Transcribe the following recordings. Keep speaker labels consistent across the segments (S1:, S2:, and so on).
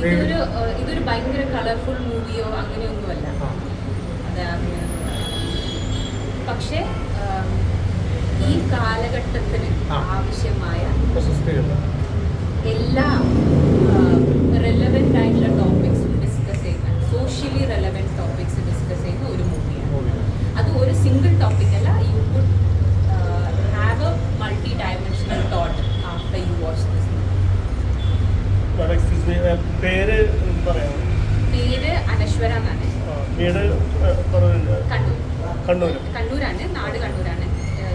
S1: ഇതൊരു ഇതൊരു ഭയങ്കര കളർഫുൾ മൂവിയോ അങ്ങനെയൊന്നുമല്ല. പക്ഷേ ഈ കാലഘട്ടത്തിന് ആവശ്യമായ എല്ലാ റെലവെന്റ് ആയിട്ടുള്ള ടോപ്പിക്സും ഡിസ്കസ് ചെയ്യുന്ന സോഷ്യലി റെലവെന്റ് ടോപ്പിക്സ് ഡിസ്കസ് ചെയ്യുന്ന ഒരു മൂവിയാണ്
S2: മൂവി
S1: അത് ഒരു സിംഗിൾ ടോപ്പിക് അല്ല you would have a multi dimensional thought after you watch this
S3: madam excuse me പേര് പറയാം
S1: പേര് അനശ്വര എന്നാണ്.
S3: വീട്
S1: കണ്ണൂർ.
S3: കണ്ണൂർ
S1: കണ്ണൂരാണ് നാട് കണ്ണൂരാണ്.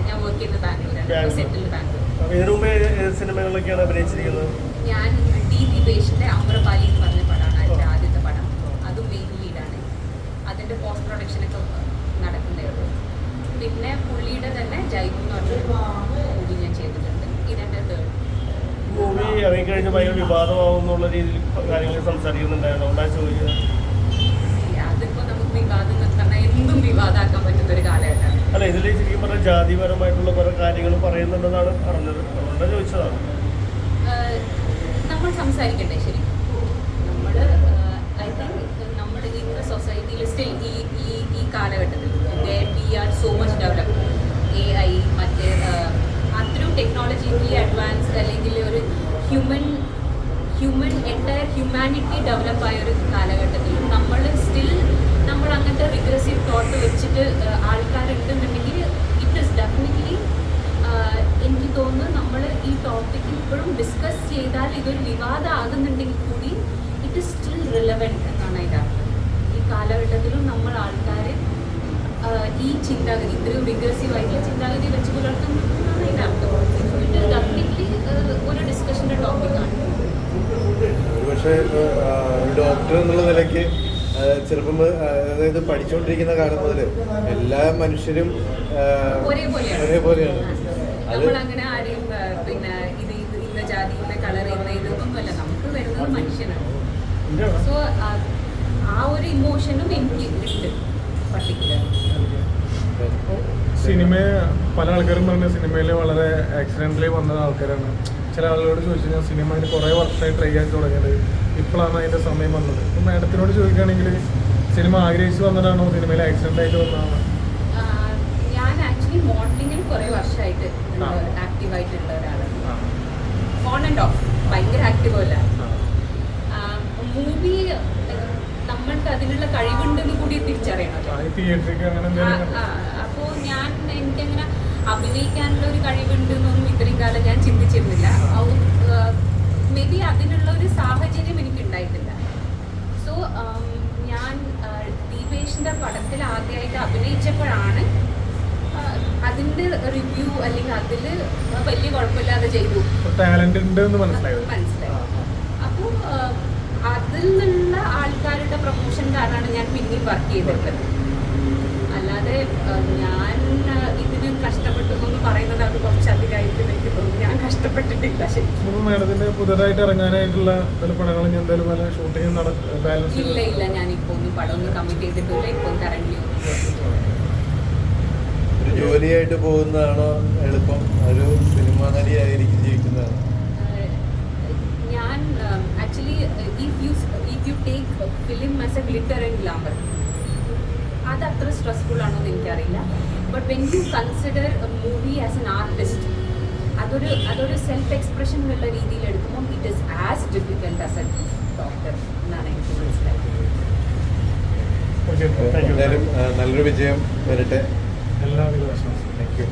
S1: ഞാൻ വർക്ക് ചെയ്യുന്നത് ബാംഗ്ലൂരാണ്. സെറ്റിൽ ബാംഗ്ലൂർ.
S3: ഇതിനു മുമ്പ് ഏത് സിനിമകളിലൊക്കെയാണ് അഭിനയിച്ചിരിക്കുന്നത്?
S1: ഞാൻ ഡി ദിപേഷിന്റെ അമ്രപാലി എന്ന് പറഞ്ഞ പടമാണ് എന്റെ ആദ്യത്തെ പടം. അതും മെയിൻ ലീഡാണ് അതിന്റെ പോസ്റ്റ് പ്രൊഡക്ഷൻ ഒക്കെ നടക്കുന്നേ ഉള്ളൂ. പിന്നെ പുള്ളിയുടെ തന്നെ ജൈവു എന്ന് പറഞ്ഞ മൂവി ഞാൻ ചെയ്തിട്ടുണ്ട്. ഇതെന്റെ തേർഡ്
S3: മൂവി ഇറങ്ങിക്കഴിഞ്ഞ് ഭയങ്കര വിവാദമാവും എന്നുള്ള രീതിയിൽ കാര്യങ്ങൾ സംസാരിക്കുന്നുണ്ടായിരുന്നു. അതുകൊണ്ടാണ് ചോദിക്കുന്നത് അല്ല ഇതിൽ ശരിക്കും പറഞ്ഞാൽ ജാതിപരമായിട്ടുള്ള പല കാര്യങ്ങൾ പറയുന്നുണ്ടെന്നാണ് പറഞ്ഞത് അതുകൊണ്ടാണ് ചോദിച്ചതാണ്.
S1: നമ്മൾ സംസാരിക്കണ്ടേ ശരി? നമ്മൾ ഐ തിങ്ക് നമ്മുടെ ഇന്നത്തെ സൊസൈറ്റിയിൽ സ്റ്റിൽ ഈ ഈ ഈ കാലഘട്ടത്തിൽ we are so much develop A I മറ്റേ ടെക്നോളജിക്കലി അഡ്വാൻസ്ഡ് അല്ലെങ്കിൽ ഒരു ഹ്യൂമൻ ഹ്യൂമൻ എന്റയർ ഹ്യൂമാനിറ്റി ഡെവലപ്പായ ഒരു കാലഘട്ടത്തിൽ. നമ്മൾ സ്റ്റിൽ നമ്മൾ അങ്ങനത്തെ റിഗ്രസീവ് തോട്ട് വെച്ചിട്ട് ആൾക്കാരുണ്ടെന്നുണ്ടെങ്കിൽ ഇറ്റ് ഇസ് ഡെഫിനറ്റ്ലി എനിക്ക് തോന്നുന്നു നമ്മൾ ഈ ടോപ്പിക്ക് ഇപ്പോഴും ഡിസ്കസ് ചെയ്താൽ ഇതൊരു വിവാദമാകുന്നുണ്ടെങ്കിൽ കൂടി ഇറ്റ് ഇസ് സ്റ്റിൽ റിലവന്റ് എന്നാണ് അതിന്റെ ഈ കാലഘട്ടത്തിലും നമ്മൾ ആൾക്കാരെ ഈ ചിന്താഗതി ഇത്രയും റിഗ്രസീവ് ആയിട്ടുള്ള ചിന്താഗതി വെച്ച് പുലർത്തുന്നു എന്നാണ് അതിന്റെ അർത്ഥം. ഇത് ഡെഫിനറ്റ്ലി ഒരു ഡിസ്കഷന്റെ ടോപ്പിക്കാണ്
S4: ഒരുപക്ഷെ ഡോക്ടർ എന്നുള്ള നിലയ്ക്ക് ചെറുപ്പം അതായത് പഠിച്ചുകൊണ്ടിരിക്കുന്ന കാലം മുതൽ എല്ലാ മനുഷ്യരും
S1: ഒരേപോലെയാണ്.
S4: അത്
S1: അങ്ങനെ ആരെയും
S2: സിനിമ പല ആൾക്കാരും പറഞ്ഞ സിനിമയിൽ വളരെ ആക്സിഡന്റലി വന്ന ആൾക്കാരാണ്. ചില ആളുകളോട് ചോദിച്ചു കഴിഞ്ഞാൽ സിനിമ അതിന് കുറേ വർഷമായി ട്രൈ ചെയ്യാൻ തുടങ്ങിയത് ഇപ്പോഴാണ് അതിന്റെ സമയം വന്നത്. അപ്പം മാഡത്തിനോട് ചോദിക്കുകയാണെങ്കിൽ സിനിമ ആഗ്രഹിച്ച് വന്നതാണോ? സിനിമയിൽ ആക്സിഡന്റ് ആയിട്ട് വന്നതാണോ?
S1: ഞാൻ ആക്ച്വലി കുറേ വർഷമായിട്ട് ആക്റ്റീവായിട്ടുള്ള ഒരാളാണ് ഓൺ ആൻഡ് ഓഫ് ഭയങ്കര ആക്റ്റീവ് അല്ല. മൂവി നമ്മൾക്ക് അതിനുള്ള കഴിവുണ്ടെന്ന് കൂടി തിരിച്ചറിയണമല്ലോ ഞാൻ എനിക്കങ്ങനെ അഭിനയിക്കാനുള്ള ഒരു കഴിവുണ്ട് എന്നൊന്നും ഇത്രയും കാലം ഞാൻ ചിന്തിച്ചിരുന്നില്ല. മേ ബി അതിനുള്ള ഒരു സാഹചര്യം എനിക്ക് ഉണ്ടായിട്ടില്ല സോ ഞാൻ ദീപേഷിന്റെ പടത്തിൽ ആദ്യമായിട്ട് അഭിനയിച്ചപ്പോഴാണ് അതിന്റെ അതിന്റെ റിവ്യൂ അല്ലെങ്കിൽ അതിൽ വലിയ കുഴപ്പമില്ലാതെ ചെയ്തു. മനസ്സിലായി. അപ്പോൾ അതിൽ നിന്നുള്ള ആൾക്കാരുടെ പ്രൊമോഷൻ കാരണമാണ് ഞാൻ പിന്നെയും വർക്ക് ചെയ്തിട്ടുള്ളത്. അല്ലാതെ ഞാൻ ഇതിന് കഷ്ടപ്പെട്ടു എന്ന് പറയുന്നത് അത് കുറച്ച് കുറച്ചധികമായിട്ട് എനിക്ക് തോന്നുന്നു. ഞാൻ കഷ്ടപ്പെട്ടിട്ടില്ല ശരിക്കും.
S2: മാഡത്തിന്റെ പുതുതായിട്ട് ഇറങ്ങാനായിട്ടുള്ള പല പടങ്ങളും ഞാൻ എന്തായാലും പല ഷൂട്ടിങ് നട ബാലൻസ്
S1: ഇല്ല ഇല്ല. ഞാൻ ഇപ്പൊ ഒന്നും പടം ഒന്നും കമ്മിറ്റ് ചെയ്തിട്ടില്ല. ഇപ്പൊ കറന്റ്
S4: ഒരു ജോലിയായിട്ട് പോകുന്നതാണോ എളുപ്പം? ഒരു സിനിമാ നടിയായിരിക്കും ജീവിക്കുന്നതാണ്
S1: ഞാൻ actually if you if you take film as a glitter and glamour അത് അത്ര സ്ട്രെസ്ഫുൾ ആണോ എന്ന് എനിക്കറിയില്ല but when you consider movie as an artist അതൊരു അതൊരു സെൽഫ് എക്സ്പ്രഷൻ എന്നുള്ള രീതിയിൽ എടുക്കുമ്പോൾ it is as difficult as a doctor എന്നാണ് എനിക്ക് മനസ്സിലായത്
S4: നല്ലൊരു വിജയം വരട്ടെ.
S2: എല്ലാവിധ
S4: താങ്ക് യു